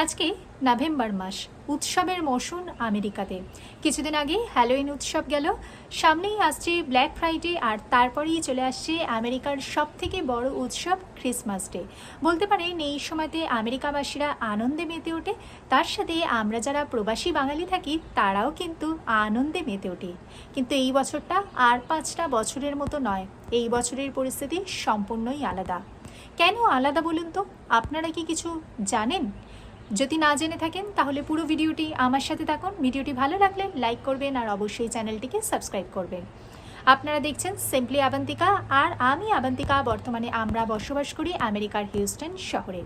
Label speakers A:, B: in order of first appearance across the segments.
A: আজকে নভেম্বর মাস, উৎসবের মৌসুম আমেরিকাতে। কিছুদিন আগে হ্যালোইন উৎসব গেল, সামনেই আসছে ব্ল্যাক ফ্রাইডে আর তারপরেই চলে আসছে আমেরিকার সব থেকে বড় উৎসব ক্রিসমাস ডে বলতে পারেন, এই সময়তে আমেরিকাবাসীরা আনন্দে মেতে ওঠে, তার সাথে আমরা যারা প্রবাসী বাঙালি থাকি, তারাও কিন্তু আনন্দে মেতে ওঠে। কিন্তু এই বছরটা আর পাঁচটা বছরের মতো নয়, এই বছরের পরিস্থিতি সম্পূর্ণই আলাদা। কেন আলাদা বলুন তো? আপনারা কি কিছু জানেন? যদি না জেনে থাকেন, তাহলে পুরো ভিডিওটি আমার সাথে থাকুন। ভিডিওটি ভালো লাগলে লাইক করবেন আর অবশ্যই চ্যানেলটিকে সাবস্ক্রাইব করবেন। আপনারা দেখছেন সিম্পলি আবান্তিকা আর আমি আবান্তিকা বর্তমানে আমরা বসবাস করি আমেরিকার হিউস্টন শহরে।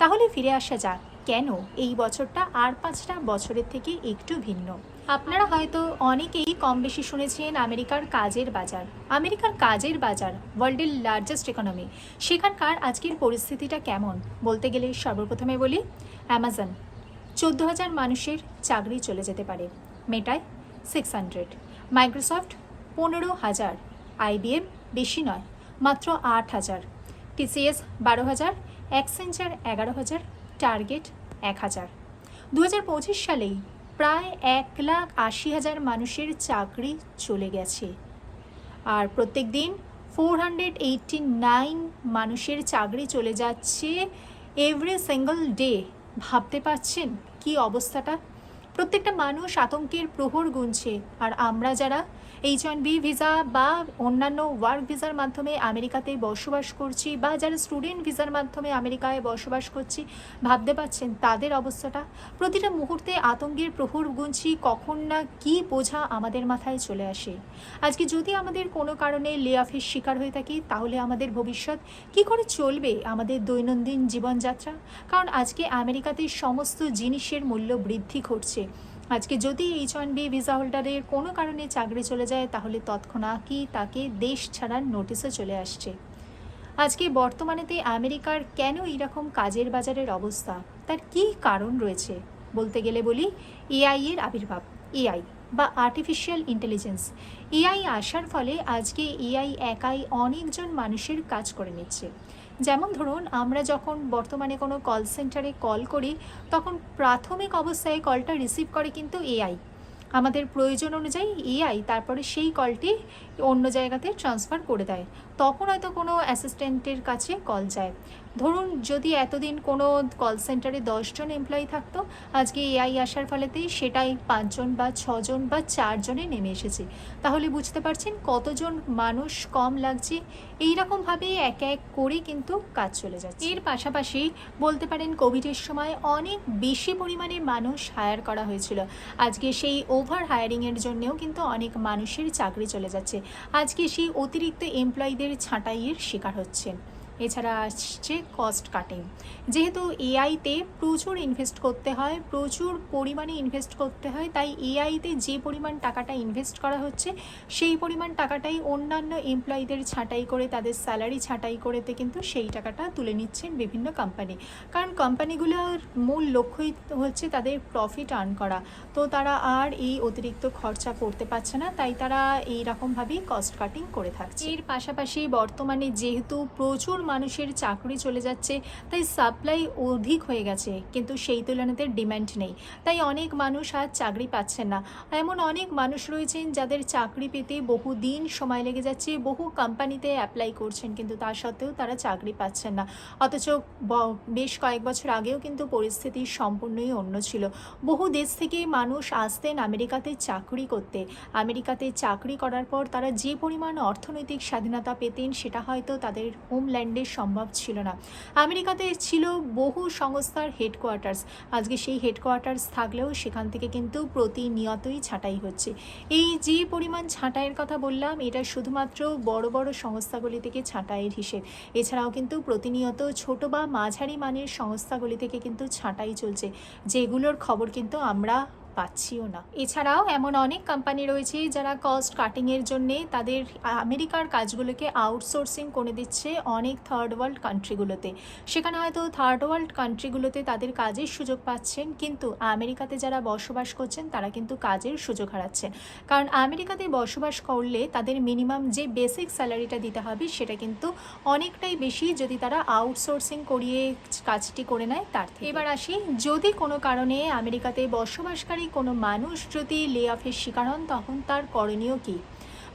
A: তাহলে ফিরে আসা যাক, কেন এই বছরটা আর পাঁচটা বছরের থেকে একটু ভিন্ন? আপনারা হয়তো অনেকেই কম বেশি শুনেছেন আমেরিকার কাজের বাজার। আমেরিকার কাজের বাজার ওয়ার্ল্ডের লার্জেস্ট ইকোনমি সেখানকার আজকের পরিস্থিতিটা কেমন? বলতে গেলে সর্বপ্রথমে বলি অ্যামাজন। চোদ্দ হাজার মানুষের চাকরি চলে যেতে পারে। মেটায় সিক্স হান্ড্রেড। মাইক্রোসফট পনেরো হাজার। আইবিএম বেশি নয়, মাত্র আট হাজার। টিসিএস বারো হাজার। অ্যাক্সেঞ্চার এগারো হাজার। টার্গেট এক হাজার। দু হাজার পঁচিশ সালেই প্রায় এক লাখ আশি হাজার মানুষের চাকরি চলে গেছে। আর প্রত্যেক দিন ফোর হান্ড্রেড এইটটি নাইন মানুষের চাকরি চলে যাচ্ছে এভরি সিঙ্গল ডে ভাবতে পারছেন কি অবস্থাটা? প্রত্যেকটা মানুষ আতঙ্কের প্রহর গুনছে। আর আমরা যারা এইচ ওয়ান বি ভিসা বা অন্যান্য ওয়ার্ক ভিসার মাধ্যমে আমেরিকাতে বসবাস করছি বা যারা স্টুডেন্ট ভিসার মাধ্যমে আমেরিকায় বসবাস করছি, ভাবতে পারছেন তাদের অবস্থাটা? প্রতিটা মুহূর্তে আতঙ্কের প্রহর গুনছি, কখন না কি বোঝা আমাদের মাথায় চলে আসে। আজকে যদি আমাদের কোনো কারণে লে অফের শিকার হয়ে থাকি, তাহলে আমাদের ভবিষ্যৎ কি করে চলবে আমাদের দৈনন্দিন জীবনযাত্রা? কারণ আজকে আমেরিকাতে সমস্ত জিনিসের মূল্য বৃদ্ধি ঘটছে। আজকে যদি এইচ ওয়ান বি ভিসা হোল্ডারের কোনো কারণে চাকরি চলে যায়, তাহলে তৎক্ষণাৎই তাকে দেশ ছাড়ার নোটিশও চলে আসছে। আজকে বর্তমানেতে আমেরিকার কেন এইরকম কাজের বাজারের অবস্থা? তার কি কারণ রয়েছে? বলতে গেলে বলি এআই এর আবির্ভাব এআই বা আর্টিফিশিয়াল ইন্টেলিজেন্স এআই আসার ফলে আজকে এআই একাই অনেকজন মানুষের কাজ করে নিচ্ছে। যেমন ধরুন, আমরা যখন বর্তমানে কোনো কল সেন্টারে কল করি, তখন প্রাথমিক অবস্থায় কলটা রিসিভ করে কিন্তু এআই আমাদের প্রয়োজন অনুযায়ী এআই তারপরে সেই কলটি অন্য জায়গাতে ট্রান্সফার করে দেয়। তখন হয়তো কোনো অ্যাসিস্ট্যান্টের কাছে কল যায়। ধরুন, যদি এতদিন কোনো কল সেন্টারে দশজন এমপ্লয়ি থাকতো, আজকে এআই আসার ফলেতেই সেটাই পাঁচজন বা ছজন বা চারজনে নেমে এসেছে। তাহলে বুঝতে পারছেন কতজন মানুষ কম লাগছে? এইরকমভাবে এক এক করে কিন্তু কাজ চলে যাচ্ছে। এর পাশাপাশি বলতে পারেন কোভিডের সময় অনেক বেশি পরিমাণে মানুষ হায়ার করা হয়েছিল। আজকে সেই ওভার হায়ারিংয়ের জন্যেও কিন্তু অনেক মানুষের চাকরি চলে যাচ্ছে। আজকে সেই অতিরিক্ত এমপ্লয়ীদের ছাঁটাইয়ের শিকার হচ্ছে এছাড়া আসছে কস্ট কাটিং যেহেতু এআইতে প্রচুর ইনভেস্ট করতে হয়, প্রচুর পরিমাণে ইনভেস্ট করতে হয়, তাই এআইতে যে পরিমাণ টাকাটা ইনভেস্ট করা হচ্ছে, সেই পরিমাণ টাকাটাই অন্যান্য এমপ্লয়ীদের ছাঁটাই করে, তাদের স্যালারি ছাঁটাই করেতে কিন্তু সেই টাকাটা তুলে নিচ্ছেন বিভিন্ন কোম্পানি কারণ কোম্পানিগুলোর মূল লক্ষ্যই হচ্ছে তাদের প্রফিট আর্ন করা। তো তারা আর এই অতিরিক্ত খরচা করতে পারছে না, তাই তারা এই রকমভাবেই কস্ট কাটিং করে থাকছে। এর পাশাপাশি বর্তমানে যেহেতু প্রচুর মানুষের চাকরি চলে যাচ্ছে, তাই সাপ্লাই অধিক হয়ে গেছে। কিন্তু সেই তুলনাতে ডিম্যান্ড নেই। তাই অনেক মানুষ আজ চাকরি পাচ্ছেন না। এমন অনেক মানুষ রয়েছেন যাদের চাকরি পেতে বহু দিন সময় লেগে যাচ্ছে, বহু কোম্পানিতে অ্যাপ্লাই করছেন, কিন্তু তা সত্ত্বেও তারা চাকরি পাচ্ছেন না। অথচ বেশ কয়েক বছর আগেও কিন্তু পরিস্থিতি সম্পূর্ণই অন্য ছিল। বহু দেশ থেকে মানুষ আসতেন আমেরিকাতে চাকরি করতে। আমেরিকাতে চাকরি করার পর তারা যে পরিমাণ অর্থনৈতিক স্বাধীনতা পেতেন, সেটা হয়তো তাদের হোমল্যান্ডে সম্ভব ছিল না। আমেরিকাতে ছিল বহু সংস্থার হেডকোয়ার্টার্স। আজকে সেই হেডকোয়ার্টার্স থাকলেও সেখান থেকে কিন্তু প্রতিনিয়তই ছাঁটাই হচ্ছে। এই যে পরিমাণ ছাঁটাইয়ের কথা বললাম, এটা শুধুমাত্র বড় বড় সংস্থাগুলি থেকে ছাঁটাইয়ের হিসেব। এছাড়াও কিন্তু প্রতিনিয়ত ছোট বা মাঝারি মানের সংস্থাগুলি থেকে কিন্তু ছাঁটাই চলছে। যেগুলোর খবর কিন্তু আমরা পাচ্ছিও না। এছাড়াও এমন অনেক কোম্পানি রয়েছে যারা কস্ট কাটিংয়ের জন্যে তাদের আমেরিকার কাজগুলোকে আউটসোর্সিং করে দিচ্ছে অনেক থার্ড ওয়ার্ল্ড কান্ট্রিগুলোতে সেখানে হয়তো থার্ড ওয়ার্ল্ড কান্ট্রিগুলোতে তাদের কাজের সুযোগ পাচ্ছেন, কিন্তু আমেরিকাতে যারা বসবাস করছেন তারা কিন্তু কাজের সুযোগ হারাচ্ছেন। কারণ আমেরিকাতে বসবাস করলে তাদের মিনিমাম যে বেসিক স্যালারিটা দিতে হবে সেটা কিন্তু অনেকটাই বেশি যদি তারা আউটসোর্সিং করিয়ে কাজটি করে নেয় তার এবার আসি, যদি কোনো কারণে আমেরিকাতে বসবাসকারী কোনো মানুষ যদি লে অফের শিকার হন, তখন তার করণীয় কী?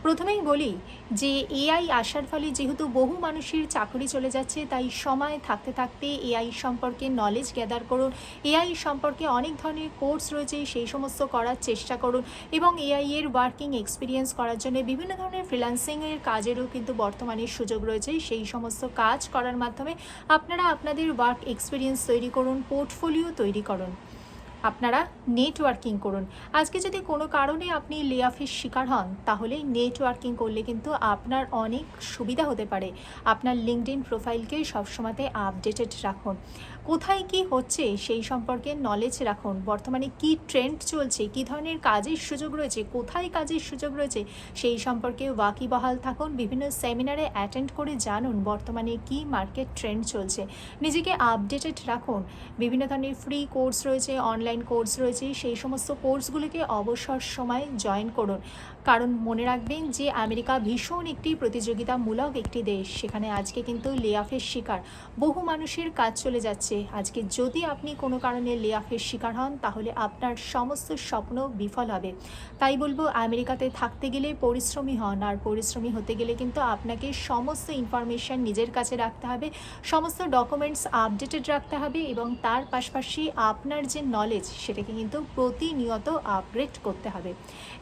A: প্রথমেই বলি যে এআই আসার ফলে যেহেতু বহু মানুষের চাকরি চলে যাচ্ছে, তাই সময় থাকতে থাকতে এআই সম্পর্কে নলেজ গ্যাদার করুন। এআই সম্পর্কে অনেক ধরনের কোর্স রয়েছে, সেই সমস্ত করার চেষ্টা করুন এবং এআই এর ওয়ার্কিং এক্সপিরিয়েন্স করার জন্য বিভিন্ন ধরনের ফ্রিল্যান্সিংয়ের কাজেরও কিন্তু বর্তমানে সুযোগ রয়েছে। সেই সমস্ত কাজ করার মাধ্যমে আপনারা আপনাদের ওয়ার্ক এক্সপিরিয়েন্স তৈরি করুন পোর্টফোলিও তৈরি করুন। আপনারা নেটওয়ার্কিং করুন। আজকে যদি কোনো কারণে আপনি লে অফের শিকার হন, তাহলে নেটওয়ার্কিং করলে কিন্তু আপনার অনেক সুবিধা হতে পারে। আপনার লিঙ্কড প্রোফাইলকে সবসময়তে আপডেটেড রাখুন। কোথায় কি হচ্ছে সেই সম্পর্কে নলেজ রাখুন। বর্তমানে কি ট্রেন্ড চলছে, কি ধরনের কাজের সুযোগ রয়েছে, কোথায় কাজের সুযোগ রয়েছে সেই সম্পর্কে ওয়াকিবহাল থাকুন। বিভিন্ন সেমিনারে অ্যাটেন্ড করে জানুন বর্তমানে কি মার্কেট ট্রেন্ড চলছে। নিজেকে আপডেটেড রাখুন। বিভিন্ন ধরনের ফ্রি কোর্স রয়েছে অনলাইন কোর্স রয়েছে, সেই সমস্ত কোর্সগুলিকে অবসর সময় জয়েন করুন। কারণ মনে রাখবেন যে আমেরিকা ভীষণ একটি প্রতিযোগিতামূলক একটি দেশ। সেখানে আজকে কিন্তু লেয়াফের শিকার। বহু মানুষের কাজ চলে যাচ্ছে। আজকে যদি আপনি কোনো কারণে লেয়াফের শিকার হন, তাহলে আপনার সমস্ত স্বপ্ন বিফল হবে। তাই বলব, আমেরিকাতে থাকতে গেলে পরিশ্রমী হন, আর পরিশ্রমী হতে গেলে কিন্তু আপনাকে সমস্ত ইনফরমেশান নিজের কাছে রাখতে হবে, সমস্ত ডকুমেন্টস আপডেটেড রাখতে হবে এবং তার পাশাপাশি আপনার যে নলেজ সেটাকে কিন্তু প্রতিনিয়ত আপগ্রেড করতে হবে।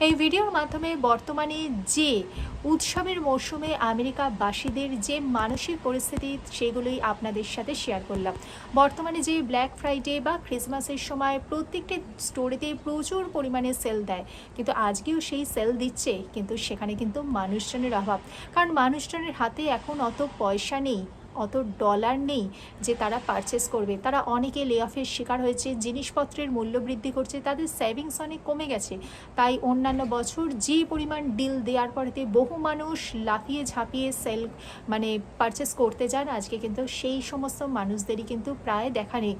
A: এই ভিডিওর মাধ্যমে বর্তমানে যে উৎসবের মরশুমে আমেরিকাবাসীদের যে মানসিক পরিস্থিতি, সেগুলোই আপনাদের সাথে শেয়ার করলাম। বর্তমানে যে ব্ল্যাক ফ্রাইডে বা ক্রিসমাসের সময় প্রত্যেকটি স্টোরেতে প্রচুর পরিমাণে সেল দেয়। কিন্তু আজকেও সেই সেল দিচ্ছে, কিন্তু সেখানে কিন্তু মানুষজনের অভাব। কারণ মানুষজনের হাতে এখন অত পয়সা নেই। অত ডলার নেই যে তারা পারচেস করবে। তারা অনেকে লে অফের শিকার হয়েছে, জিনিসপত্রের মূল্য বৃদ্ধি করছে, তাদের সেভিংস অনেক কমে গেছে। তাই অন্যান্য বছর যে পরিমাণ ডিল দেওয়ার পরেতে বহু মানুষ লাফিয়ে ঝাঁপিয়ে সেল মানে পারচেস করতে যান। আজকে কিন্তু সেই সমস্ত মানুষদেরই কিন্তু প্রায় দেখা নেই।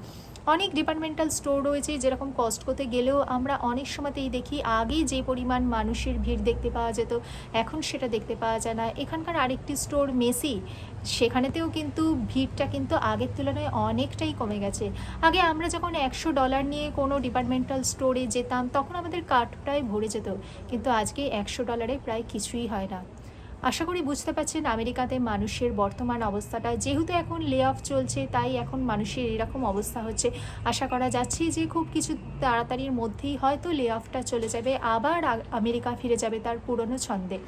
A: অনেক ডিপার্টমেন্টাল স্টোর রয়েছে, যেরকম কস্টকোতে গেলেও আমরা অনেক সময়তেই দেখি আগে যে পরিমাণ মানুষের ভিড় দেখতে পাওয়া যেত, এখন সেটা দেখতে পাওয়া যায় না। এখানকার আরেকটি স্টোর মেসি সেখানেতেও কিন্তু ভিড়টা কিন্তু আগের তুলনায় অনেকটাই কমে গেছে। আগে আমরা যখন একশো ডলার নিয়ে কোনো ডিপার্টমেন্টাল স্টোরে যেতাম, তখন আমাদের কার্টটাই ভরে যেত, কিন্তু আজকে একশো ডলারে প্রায় কিছুই হয় না। আশা করি বুঝতে পারছেন, আমেরিকাতে মানুষের বর্তমান অবস্থাটা। যেহেতু এখন লে অফ চলছে, তাই এখন মানুষের এরকম অবস্থা হচ্ছে। আশা করা যাচ্ছে যে খুব কিছু তাড়াতাড়ির মধ্যেই হয়তো লে অফটা চলে যাবে, আবার আমেরিকা ফিরে যাবে তার পুরনো ছন্দে।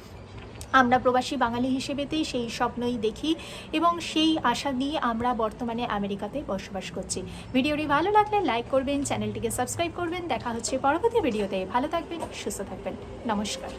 A: আমরা প্রবাসী বাঙালি হিসেবেতেই সেই স্বপ্নই দেখি এবং সেই আশা নিয়ে আমরা বর্তমানে আমেরিকাতে বসবাস করছি। ভিডিওটি ভালো লাগলে লাইক করবেন, চ্যানেলটিকে সাবস্ক্রাইব করবেন। দেখা হচ্ছে পরবর্তী ভিডিওতে। ভালো থাকবেন, সুস্থ থাকবেন। নমস্কার।